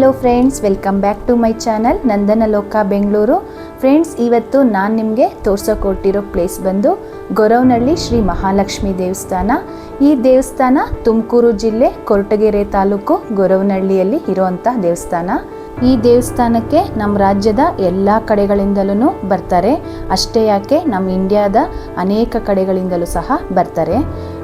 Hello friends welcome back to my channel Nandana Loka Bengaluru friends ಇವತ್ತು ನಾನು ನಿಮಗೆ ತೋರ್ಸೋಕೊಟ್ಟಿರೋ place ಬಂದು ಗೊರವನಹಳ್ಳಿ ಶ್ರೀ ಮಹಾಲಕ್ಷ್ಮಿ ದೇವಸ್ಥಾನ. ಈ ದೇವಸ್ಥಾನ ತುಮಕೂರು ಜಿಲ್ಲೆ ಕೊರಟಗೆರೆ ತಾಲೂಕು ಗೊರವನಹಳ್ಳಿಯಲ್ಲಿ ಇರುವಂಥ ದೇವಸ್ಥಾನ. ಈ ದೇವಸ್ಥಾನಕ್ಕೆ ನಮ್ಮ ರಾಜ್ಯದ ಎಲ್ಲ ಕಡೆಗಳಿಂದಲೂ ಬರ್ತಾರೆ. ಅಷ್ಟೇ ಯಾಕೆ ನಮ್ಮ ಇಂಡಿಯಾದ ಅನೇಕ ಕಡೆಗಳಿಂದಲೂ ಸಹ ಬರ್ತಾರೆ.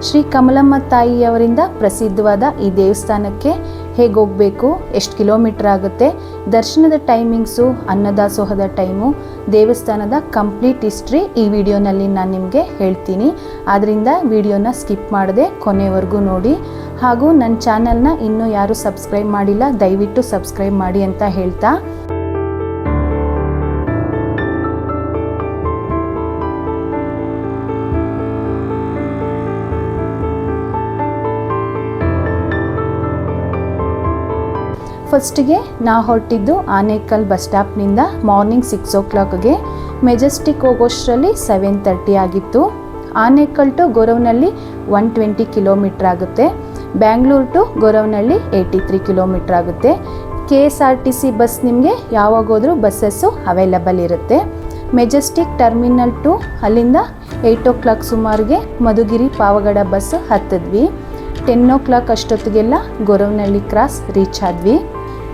ಶ್ರೀ ಕಮಲಮ್ಮ ತಾಯಿಯವರಿಂದ ಪ್ರಸಿದ್ಧವಾದ ಈ ದೇವಸ್ಥಾನಕ್ಕೆ ಹೇಗೆ ಹೋಗಬೇಕು ಎಷ್ಟು ಕಿಲೋಮೀಟ್ರ್ ಆಗುತ್ತೆ? ದರ್ಶನದ ಟೈಮಿಂಗ್ಸು ಅನ್ನದಾಸೋಹದ ಟೈಮು, ದೇವಸ್ಥಾನದ ಕಂಪ್ಲೀಟ್ ಹಿಸ್ಟ್ರಿ ಈ ವಿಡಿಯೋನಲ್ಲಿ ನಾನು ನಿಮಗೆ ಹೇಳ್ತೀನಿ. ಆದ್ದರಿಂದ ವಿಡಿಯೋನ ಸ್ಕಿಪ್ ಮಾಡದೆ ಕೊನೆವರೆಗೂ ನೋಡಿ. ಹಾಗೂ ನನ್ನ ಚಾನಲ್ನ ಇನ್ನೂ ಯಾರೂ ಸಬ್ಸ್ಕ್ರೈಬ್ ಮಾಡಿಲ್ಲ, ದಯವಿಟ್ಟು ಸಬ್ಸ್ಕ್ರೈಬ್ ಮಾಡಿ ಅಂತ ಹೇಳ್ತಾ. ಫಸ್ಟಿಗೆ ನಾ ಹೊರಟಿದ್ದು ಆನೇಕಲ್ ಬಸ್ ಸ್ಟಾಪ್ನಿಂದ ಮಾರ್ನಿಂಗ್ ಸಿಕ್ಸ್ ಓ ಕ್ಲಾಕ್ಗೆ ಮೆಜೆಸ್ಟಿಕ್ ಹೋಗೋಷ್ಟರಲ್ಲಿ ಸೆವೆನ್ ತರ್ಟಿ ಆಗಿತ್ತು. ಆನೇಕಲ್ ಟು ಗೊರವ್ನಲ್ಲಿ ಒನ್ ಟ್ವೆಂಟಿ ಕಿಲೋಮೀಟ್ರ್ ಆಗುತ್ತೆ. ಬ್ಯಾಂಗ್ಳೂರು ಟು ಗೊರವ್ನಲ್ಲಿ ಏಯ್ಟಿ ತ್ರೀ ಕಿಲೋಮೀಟ್ರ್ ಆಗುತ್ತೆ. K S R T C bus ನಿಮಗೆ ಯಾವಾಗ ಹೋದ್ರೂ ಬಸ್ಸಸ್ಸು ಅವೈಲಬಲ್ ಇರುತ್ತೆ. ಮೆಜೆಸ್ಟಿಕ್ ಟರ್ಮಿನಲ್ ಟು ಅಲ್ಲಿಂದ ಏಯ್ಟ್ ಓ ಕ್ಲಾಕ್ ಸುಮಾರಿಗೆ ಮಧುಗಿರಿ ಪಾವಗಡ ಬಸ್ ಹತ್ತಿದ್ವಿ. ಟೆನ್ ಓ ಕ್ಲಾಕ್ ಅಷ್ಟೊತ್ತಿಗೆಲ್ಲ ಗೊರವನಹಳ್ಳಿ ಕ್ರಾಸ್ ರೀಚ್ ಆದ್ವಿ.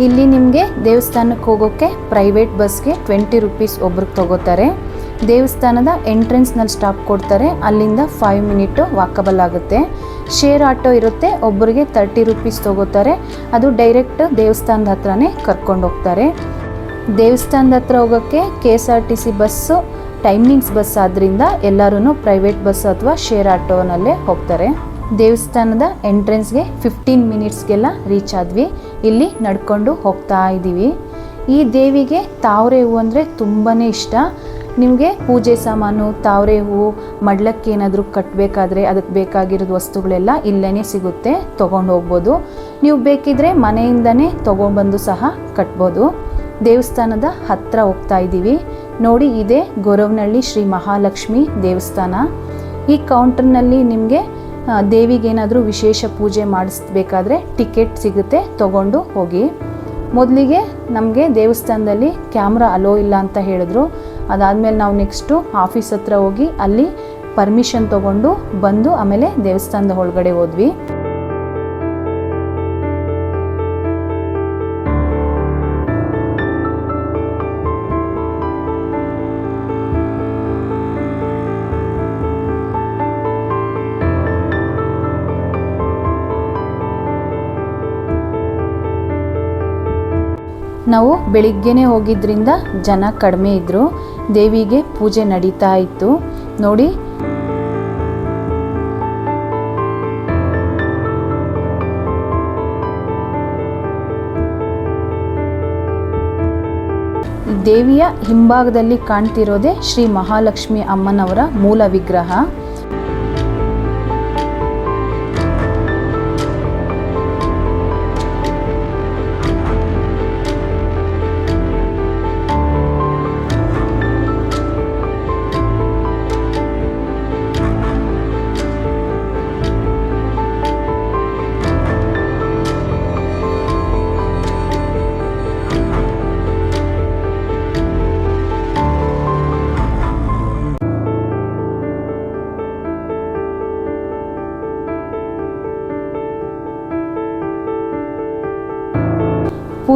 ಇಲ್ಲಿ ನಿಮಗೆ ದೇವಸ್ಥಾನಕ್ಕೆ ಹೋಗೋಕ್ಕೆ ಪ್ರೈವೇಟ್ ಬಸ್ಗೆ ಟ್ವೆಂಟಿ ರುಪೀಸ್ ಒಬ್ರಿಗೆ ತಗೋತಾರೆ. ದೇವಸ್ಥಾನದ ಎಂಟ್ರೆನ್ಸ್ನಲ್ಲಿ ಸ್ಟಾಪ್ ಕೊಡ್ತಾರೆ. ಅಲ್ಲಿಂದ ಫೈವ್ ಮಿನಿಟು ವಾಕಬಲ್ ಆಗುತ್ತೆ. ಶೇರ್ ಆಟೋ ಇರುತ್ತೆ. ಒಬ್ಬರಿಗೆ ತರ್ಟಿ ರುಪೀಸ್ ತಗೋತಾರೆ. ಅದು ಡೈರೆಕ್ಟ್ ದೇವಸ್ಥಾನದ ಹತ್ರನೇ ಕರ್ಕೊಂಡು ಹೋಗ್ತಾರೆ. ದೇವಸ್ಥಾನದ ಹತ್ರ ಹೋಗೋಕ್ಕೆ K S R T C bus timings bus ಆದ್ದರಿಂದ ಎಲ್ಲರೂ ಪ್ರೈವೇಟ್ ಬಸ್ ಅಥವಾ ಶೇರ್ ಆಟೋನಲ್ಲೇ ಹೋಗ್ತಾರೆ. ದೇವಸ್ಥಾನದ ಎಂಟ್ರೆನ್ಸ್ಗೆ ಫಿಫ್ಟೀನ್ ಮಿನಿಟ್ಸ್ಗೆಲ್ಲ ರೀಚ್ ಆದ್ವಿ. ಇಲ್ಲಿ ನಡ್ಕೊಂಡು ಹೋಗ್ತಾ ಇದ್ದೀವಿ. ಈ ದೇವಿಗೆ ತಾವರೆ ಹೂವು ಅಂದರೆ ತುಂಬಾ ಇಷ್ಟ. ನಿಮಗೆ ಪೂಜೆ ಸಾಮಾನು, ತಾವರೆ ಹೂವು ಮಡ್ಲಕ್ಕೆ ಏನಾದರೂ ಕಟ್ಟಬೇಕಾದ್ರೆ ಅದಕ್ಕೆ ಬೇಕಾಗಿರೋದು ವಸ್ತುಗಳೆಲ್ಲ ಇಲ್ಲೇ ಸಿಗುತ್ತೆ, ತೊಗೊಂಡು ಹೋಗ್ಬೋದು. ನೀವು ಬೇಕಿದ್ರೆ ಮನೆಯಿಂದನೇ ತೊಗೊಂಡ್ಬಂದು ಸಹ ಕಟ್ಬೋದು. ದೇವಸ್ಥಾನದ ಹತ್ತಿರ ಹೋಗ್ತಾ ಇದ್ದೀವಿ. ನೋಡಿ, ಇದೇ ಗೊರವನಹಳ್ಳಿ ಶ್ರೀ ಮಹಾಲಕ್ಷ್ಮಿ ದೇವಸ್ಥಾನ. ಈ ಕೌಂಟರ್ನಲ್ಲಿ ನಿಮಗೆ ದೇವಿಗೇನಾದರೂ ವಿಶೇಷ ಪೂಜೆ ಮಾಡಿಸ್ಬೇಕಾದ್ರೆ ಟಿಕೆಟ್ ಸಿಗುತ್ತೆ, ತಗೊಂಡು ಹೋಗಿ. ಮೊದಲಿಗೆ ನಮಗೆ ದೇವಸ್ಥಾನದಲ್ಲಿ ಕ್ಯಾಮ್ರಾ ಅಲೋ ಇಲ್ಲ ಅಂತ ಹೇಳಿದ್ರು. ಅದಾದಮೇಲೆ ನಾವು ನೆಕ್ಸ್ಟು ಆಫೀಸ್ ಹತ್ರ ಹೋಗಿ ಅಲ್ಲಿ ಪರ್ಮಿಷನ್ ತಗೊಂಡು ಬಂದು ಆಮೇಲೆ ದೇವಸ್ಥಾನದ ಒಳಗಡೆ ಹೋದ್ವಿ. ನಾವು ಬೆಳಿಗ್ಗೆನೇ ಹೋಗಿದ್ರಿಂದ ಜನ ಕಡಿಮೆ ಇದ್ದರು ದೇವಿಗೆ ಪೂಜೆ ನಡೀತಾ ಇತ್ತು. ನೋಡಿ. ದೇವಿಯ ಹಿಂಭಾಗದಲ್ಲಿ ಕಾಣ್ತಿರೋದೇ ಶ್ರೀ ಮಹಾಲಕ್ಷ್ಮಿ ಅಮ್ಮನವರ ಮೂಲ ವಿಗ್ರಹ.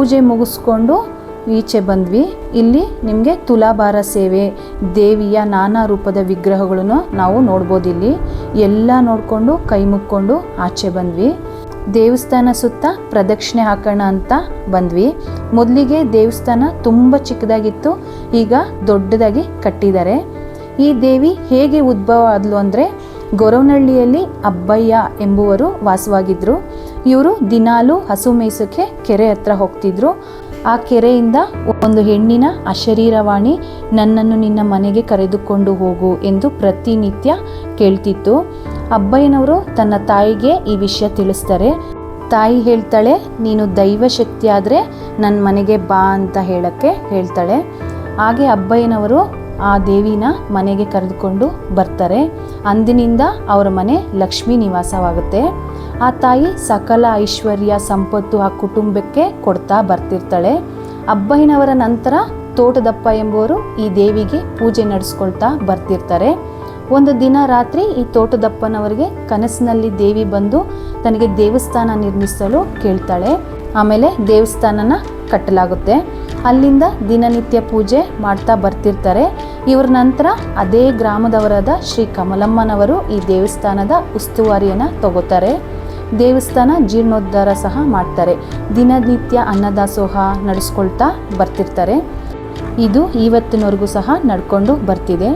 ಪೂಜೆ ಮುಗಿಸ್ಕೊಂಡು ಈಚೆ ಬಂದ್ವಿ. ಇಲ್ಲಿ ನಿಮಗೆ ತುಲಾಭಾರ ಸೇವೆ, ದೇವಿಯ ನಾನಾ ರೂಪದ ವಿಗ್ರಹಗಳನ್ನು ನಾವು ನೋಡ್ಬೋದು ಇಲ್ಲಿ. ಎಲ್ಲ ನೋಡಿಕೊಂಡು, ಕೈ ಮುಕ್ಕೊಂಡು ಆಚೆ ಬಂದ್ವಿ. ದೇವಸ್ಥಾನ ಸುತ್ತ ಪ್ರದಕ್ಷಿಣೆ ಹಾಕೋಣ ಅಂತ ಬಂದ್ವಿ. ಮೊದಲಿಗೆ ದೇವಸ್ಥಾನ ತುಂಬ ಚಿಕ್ಕದಾಗಿತ್ತು, ಈಗ ದೊಡ್ಡದಾಗಿ ಕಟ್ಟಿದ್ದಾರೆ. ಈ ದೇವಿ ಹೇಗೆ ಉದ್ಭವ ಆದ್ಲು ಅಂದರೆ ಗೊರವನಹಳ್ಳಿಯಲ್ಲಿ ಅಬ್ಬಯ್ಯ ಎಂಬುವರು ವಾಸವಾಗಿದ್ದರು ಇವರು ದಿನಾಲು ಹಸು ಮೇಯಿಸೋಕ್ಕೆ ಕೆರೆ ಹತ್ರ ಹೋಗ್ತಿದ್ರು. ಆ ಕೆರೆಯಿಂದ ಒಂದು ಹೆಣ್ಣಿನ ಅಶರೀರವಾಣಿ, ನನ್ನನ್ನು ನಿನ್ನ ಮನೆಗೆ ಕರೆದುಕೊಂಡು ಹೋಗು ಎಂದು ಪ್ರತಿನಿತ್ಯ ಕೇಳ್ತಿತ್ತು. ಅಬ್ಬಯ್ಯನವರು ತನ್ನ ತಾಯಿಗೆ ಈ ವಿಷಯ ತಿಳಿಸ್ತಾರೆ. ತಾಯಿ ಹೇಳ್ತಾಳೆ, ನೀನು ದೈವ ಶಕ್ತಿ ಆದರೆ ನನ್ನ ಮನೆಗೆ ಬಾ ಅಂತ ಹೇಳಕ್ಕೆ ಹೇಳ್ತಾಳೆ. ಹಾಗೆ ಅಬ್ಬಯ್ಯನವರು ಆ ದೇವಿನ ಮನೆಗೆ ಕರೆದುಕೊಂಡು ಬರ್ತಾರೆ. ಅಂದಿನಿಂದ ಅವರ ಮನೆ ಲಕ್ಷ್ಮೀ ನಿವಾಸವಾಗುತ್ತೆ. ಆ ತಾಯಿ ಸಕಲ ಐಶ್ವರ್ಯ, ಸಂಪತ್ತು ಆ ಕುಟುಂಬಕ್ಕೆ ಕೊಡ್ತಾ ಬರ್ತಿರ್ತಾಳೆ. ಅಬ್ಬಯ್ಯನವರ ನಂತರ ತೋಟದಪ್ಪ ಎಂಬುವರು ಈ ದೇವಿಗೆ ಪೂಜೆ ನಡೆಸ್ಕೊಳ್ತಾ ಬರ್ತಿರ್ತಾರೆ. ಒಂದು ದಿನ ರಾತ್ರಿ ಈ ತೋಟದಪ್ಪನವರಿಗೆ ಕನಸಿನಲ್ಲಿ ದೇವಿ ಬಂದು ತನಗೆ ದೇವಸ್ಥಾನ ನಿರ್ಮಿಸಲು ಕೇಳ್ತಾಳೆ. ಆಮೇಲೆ ದೇವಸ್ಥಾನನ ಕಟ್ಟಲಾಗುತ್ತೆ. ಅಲ್ಲಿಂದ ದಿನನಿತ್ಯ ಪೂಜೆ ಮಾಡ್ತಾ ಬರ್ತಿರ್ತಾರೆ. ಇವ್ರ ನಂತರ ಅದೇ ಗ್ರಾಮದವರಾದ ಶ್ರೀ ಕಮಲಮ್ಮನವರು ಈ ದೇವಸ್ಥಾನದ ಉಸ್ತುವಾರಿಯನ್ನು ತಗೋತಾರೆ. ದೇವಸ್ಥಾನ ಜೀರ್ಣೋದ್ಧಾರ ಸಹ ಮಾಡ್ತಾರೆ. ದಿನನಿತ್ಯ ಅನ್ನದಾಸೋಹ ನಡೆಸ್ಕೊಳ್ತಾ ಬರ್ತಿರ್ತಾರೆ. ಇದು ಇವತ್ತಿನವರೆಗೂ ಸಹ ನಡ್ಕೊಂಡು ಬರ್ತಿದೆ.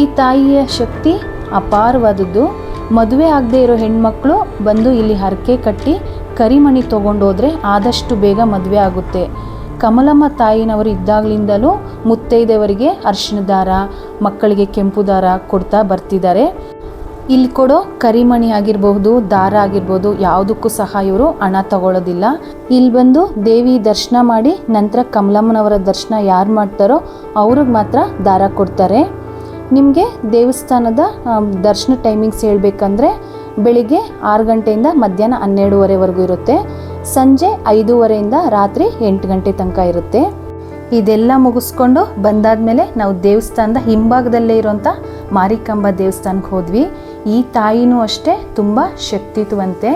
ಈ ತಾಯಿಯ ಶಕ್ತಿ ಅಪಾರವಾದದ್ದು. ಮದುವೆ ಆಗದೆ ಇರೋ ಹೆಣ್ಮಕ್ಳು ಬಂದು ಇಲ್ಲಿ ಹರಕೆ ಕಟ್ಟಿ ಕರಿಮಣಿ ತೊಗೊಂಡೋದ್ರೆ ಆದಷ್ಟು ಬೇಗ ಮದುವೆ ಆಗುತ್ತೆ. ಕಮಲಮ್ಮ ತಾಯಿನವರು ಇದ್ದಾಗಲಿಂದಲೂ ಮುತ್ತೈದೆಯವರಿಗೆ ಅರ್ಶಿನ ದಾರ, ಮಕ್ಕಳಿಗೆ ಕೆಂಪು ದಾರ ಕೊಡ್ತಾ ಬರ್ತಿದ್ದಾರೆ. ಇಲ್ಲಿ ಕೊಡೋ ಕರಿಮಣಿ ಆಗಿರಬಹುದು, ದಾರ ಆಗಿರ್ಬೋದು, ಯಾವುದಕ್ಕೂ ಸಹ ಇವರು ಹಣ ತಗೊಳ್ಳೋದಿಲ್ಲ ಇಲ್ಲಿ ಬಂದು ದೇವಿ ದರ್ಶನ ಮಾಡಿ ನಂತರ ಕಮಲಮ್ಮನವರ ದರ್ಶನ ಯಾರು ಮಾಡ್ತಾರೋ ಅವ್ರಿಗೆ ಮಾತ್ರ ದಾರ ಕೊಡ್ತಾರೆ. ನಿಮಗೆ ದೇವಸ್ಥಾನದ ದರ್ಶನ ಟೈಮಿಂಗ್ಸ್ ಹೇಳಬೇಕಂದ್ರೆ ಬೆಳಿಗ್ಗೆ ಆರು ಗಂಟೆಯಿಂದ ಮಧ್ಯಾಹ್ನ ಹನ್ನೆರಡುವರೆವರೆಗೂ ಇರುತ್ತೆ. ಸಂಜೆ ಐದೂವರೆಯಿಂದ ರಾತ್ರಿ ಎಂಟು ಗಂಟೆ ತನಕ ಇರುತ್ತೆ. ಇದೆಲ್ಲ ಮುಗಿಸ್ಕೊಂಡು ಬಂದಾದ್ಮೇಲೆ ನಾವು ದೇವಸ್ಥಾನದ ಹಿಂಭಾಗದಲ್ಲೇ ಇರೋಂಥ ಮಾರಿಕಾಂಬ ದೇವಸ್ಥಾನಕ್ಕೆ ಹೋದ್ವಿ. ಈ ತಾಯಿನೂ ಅಷ್ಟೇ ತುಂಬ ಶಕ್ತಿತ್ವಂತೆ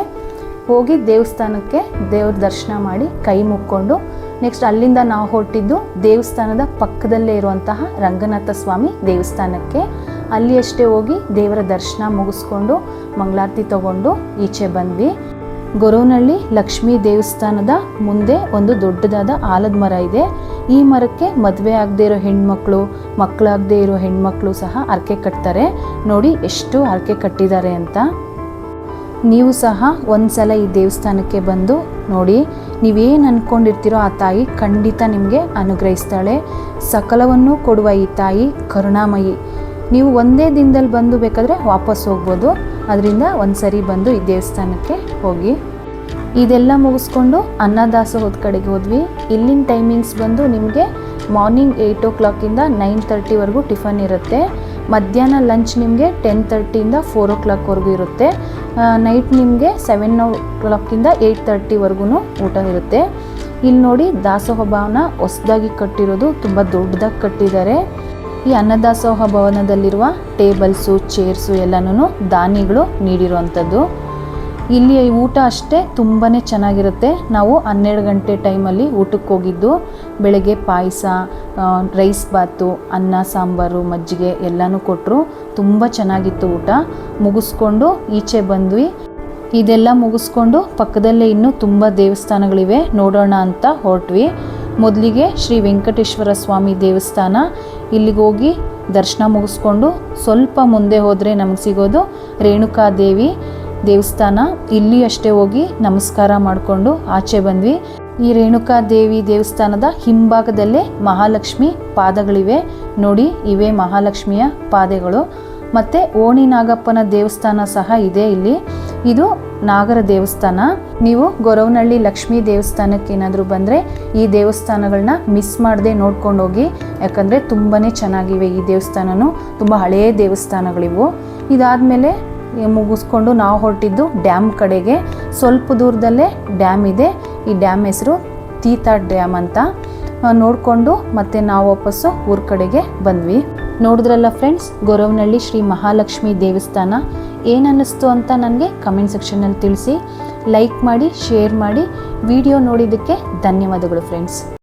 ಹೋಗಿ ದೇವಸ್ಥಾನಕ್ಕೆ ದೇವ್ರ ದರ್ಶನ ಮಾಡಿ ಕೈ ಮುಕ್ಕೊಂಡು ನೆಕ್ಸ್ಟ್ ಅಲ್ಲಿಂದ ನಾವು ಹೊರಟಿದ್ದು ದೇವಸ್ಥಾನದ ಪಕ್ಕದಲ್ಲೇ ಇರುವಂತಹ ರಂಗನಾಥ ಸ್ವಾಮಿ ದೇವಸ್ಥಾನಕ್ಕೆ. ಅಲ್ಲಿ ಅಷ್ಟೇ ಹೋಗಿ ದೇವರ ದರ್ಶನ ಮುಗಿಸ್ಕೊಂಡು ಮಂಗಳಾರತಿ ತಗೊಂಡು ಈಚೆ ಬಂದ್ವಿ. ಗೊರವನಹಳ್ಳಿ ಲಕ್ಷ್ಮೀ ದೇವಸ್ಥಾನದ ಮುಂದೆ ಒಂದು ದೊಡ್ಡದಾದ ಆಲದ ಮರ ಇದೆ. ಈ ಮರಕ್ಕೆ ಮದುವೆ ಆಗದೆ ಇರೋ ಹೆಣ್ಮಕ್ಳು, ಮಕ್ಕಳಾಗದೇ ಇರೋ ಹೆಣ್ಮಕ್ಳು ಸಹ ಹರಕೆ ಕಟ್ತಾರೆ. ನೋಡಿ ಎಷ್ಟು ಹರಕೆ ಕಟ್ಟಿದ್ದಾರೆ ಅಂತ. ನೀವು ಸಹ ಒಂದ್ಸಲ ಈ ದೇವಸ್ಥಾನಕ್ಕೆ ಬಂದು ನೋಡಿ, ನೀವೇನು ಅಂದ್ಕೊಂಡಿರ್ತೀರೋ ಆ ತಾಯಿ ಖಂಡಿತ ನಿಮಗೆ ಅನುಗ್ರಹಿಸ್ತಾಳೆ. ಸಕಲವನ್ನು ಕೊಡುವ ಈ ತಾಯಿ ಕರುಣಾಮಯಿ. ನೀವು ಒಂದೇ ದಿನದಲ್ಲಿ ಬಂದು ಬೇಕಾದರೆ ವಾಪಸ್ ಹೋಗ್ಬೋದು. ಅದರಿಂದ ಒಂದು ಸರಿ ಬಂದು ಈ ದೇವಸ್ಥಾನಕ್ಕೆ ಹೋಗಿ. ಇದೆಲ್ಲ ಮುಗಿಸ್ಕೊಂಡು ಅನ್ನದಾಸೋಹದ ಕಡೆಗೆ ಹೋದ್ವಿ. ಇಲ್ಲಿನ ಟೈಮಿಂಗ್ಸ್ ಬಂದು ನಿಮಗೆ ಮಾರ್ನಿಂಗ್ ಏಯ್ಟ್ ಓ ಕ್ಲಾಕಿಂದ ನೈನ್ ತರ್ಟಿವರೆಗೂ ಟಿಫನ್ ಇರುತ್ತೆ. ಮಧ್ಯಾಹ್ನ ಲಂಚ್ ನಿಮಗೆ ಟೆನ್ ತರ್ಟಿಯಿಂದ ಫೋರ್ ಓ ಕ್ಲಾಕ್ವರೆಗೂ ಇರುತ್ತೆ. ನೈಟ್ ನಿಮಗೆ ಸೆವೆನ್ ಓ ಕ್ಲಾಕಿಂದ ಏಯ್ಟ್ ತರ್ಟಿವರೆಗೂ ಊಟ ಇರುತ್ತೆ. ಇಲ್ಲಿ ನೋಡಿ ದಾಸೋಹ ಭವನ ಹೊಸದಾಗಿ ಕಟ್ಟಿರೋದು ತುಂಬ ದೊಡ್ಡದಾಗಿ ಕಟ್ಟಿದ್ದಾರೆ. ಈ ಅನ್ನದಾಸೋಹ ಭವನದಲ್ಲಿರುವ ಟೇಬಲ್ಸು, ಚೇರ್ಸು ಎಲ್ಲನೂ ದಾನಿಗಳು ನೀಡಿರುವಂಥದ್ದು. ಇಲ್ಲಿ ಊಟ ಅಷ್ಟೇ ತುಂಬಾ ಚೆನ್ನಾಗಿರುತ್ತೆ. ನಾವು ಹನ್ನೆರಡು ಗಂಟೆ ಟೈಮಲ್ಲಿ ಊಟಕ್ಕೆ ಹೋಗಿದ್ದು, ಬೆಳಗ್ಗೆ ಪಾಯಸ ರೈಸ್ ಬಾತು, ಅನ್ನ, ಸಾಂಬಾರು, ಮಜ್ಜಿಗೆ ಎಲ್ಲನೂ ಕೊಟ್ಟರು ತುಂಬ ಚೆನ್ನಾಗಿತ್ತು ಊಟ. ಮುಗಿಸ್ಕೊಂಡು ಈಚೆ ಬಂದ್ವಿ. ಇದೆಲ್ಲ ಮುಗಿಸ್ಕೊಂಡು ಪಕ್ಕದಲ್ಲೇ ಇನ್ನೂ ತುಂಬ ದೇವಸ್ಥಾನಗಳಿವೆ. ನೋಡೋಣ ಅಂತ ಹೊರಟ್ವಿ. ಮೊದಲಿಗೆ ಶ್ರೀ ವೆಂಕಟೇಶ್ವರ ಸ್ವಾಮಿ ದೇವಸ್ಥಾನ. ಇಲ್ಲಿಗೆ ಹೋಗಿ ದರ್ಶನ ಮುಗಿಸ್ಕೊಂಡು ಸ್ವಲ್ಪ ಮುಂದೆ ಹೋದರೆ ನಮಗೆ ಸಿಗೋದು ರೇಣುಕಾದೇವಿ ದೇವಸ್ಥಾನ. ಇಲ್ಲಿ ಅಷ್ಟೇ ಹೋಗಿ ನಮಸ್ಕಾರ ಮಾಡಿಕೊಂಡು ಆಚೆ ಬಂದ್ವಿ. ಈ ರೇಣುಕಾದೇವಿ ದೇವಸ್ಥಾನದ ಹಿಂಭಾಗದಲ್ಲೇ ಮಹಾಲಕ್ಷ್ಮಿ ಪಾದಗಳಿವೆ. ನೋಡಿ, ಇವೇ ಮಹಾಲಕ್ಷ್ಮಿಯ ಪಾದೆಗಳು. ಮತ್ತು ಓಣಿ ನಾಗಪ್ಪನ ದೇವಸ್ಥಾನ ಸಹ ಇದೆ ಇಲ್ಲಿ. ಇದು ನಾಗರ ದೇವಸ್ಥಾನ. ನೀವು ಗೊರವನಹಳ್ಳಿ ಲಕ್ಷ್ಮೀ ದೇವಸ್ಥಾನಕ್ಕೆ ಏನಾದರೂ ಬಂದರೆ ಈ ದೇವಸ್ಥಾನಗಳನ್ನ ಮಿಸ್ ಮಾಡದೆ ನೋಡ್ಕೊಂಡು ಹೋಗಿ ಯಾಕಂದರೆ ತುಂಬಾ ಚೆನ್ನಾಗಿವೆ ಈ ದೇವಸ್ಥಾನನೂ. ತುಂಬ ಹಳೆಯ ದೇವಸ್ಥಾನಗಳಿವು. ಇದಾದಮೇಲೆ ಮುಗಿಸ್ಕೊಂಡು ನಾವು ಹೊರಟಿದ್ದು ಡ್ಯಾಮ್ ಕಡೆಗೆ. ಸ್ವಲ್ಪ ದೂರದಲ್ಲೇ ಡ್ಯಾಮ್ ಇದೆ. ಈ ಡ್ಯಾಮ್ ಹೆಸರು ತೀತಾ ಡ್ಯಾಮ್ ಅಂತ. ನೋಡಿಕೊಂಡು ಮತ್ತೆ ನಾವು ವಾಪಸ್ಸು ಊರ ಕಡೆಗೆ ಬಂದ್ವಿ. ನೋಡಿದ್ರಲ್ಲ ಫ್ರೆಂಡ್ಸ್, ಗೊರವನಹಳ್ಳಿ ಶ್ರೀ ಮಹಾಲಕ್ಷ್ಮಿ ದೇವಸ್ಥಾನ. ಏನನ್ನಿಸ್ತು ಅಂತ ನನಗೆ ಕಮೆಂಟ್ ಸೆಕ್ಷನಲ್ಲಿ ತಿಳಿಸಿ ಲೈಕ್ ಮಾಡಿ ಶೇರ್ ಮಾಡಿ ವಿಡಿಯೋ ನೋಡಿದ್ದಕ್ಕೆ ಧನ್ಯವಾದಗಳು ಫ್ರೆಂಡ್ಸ್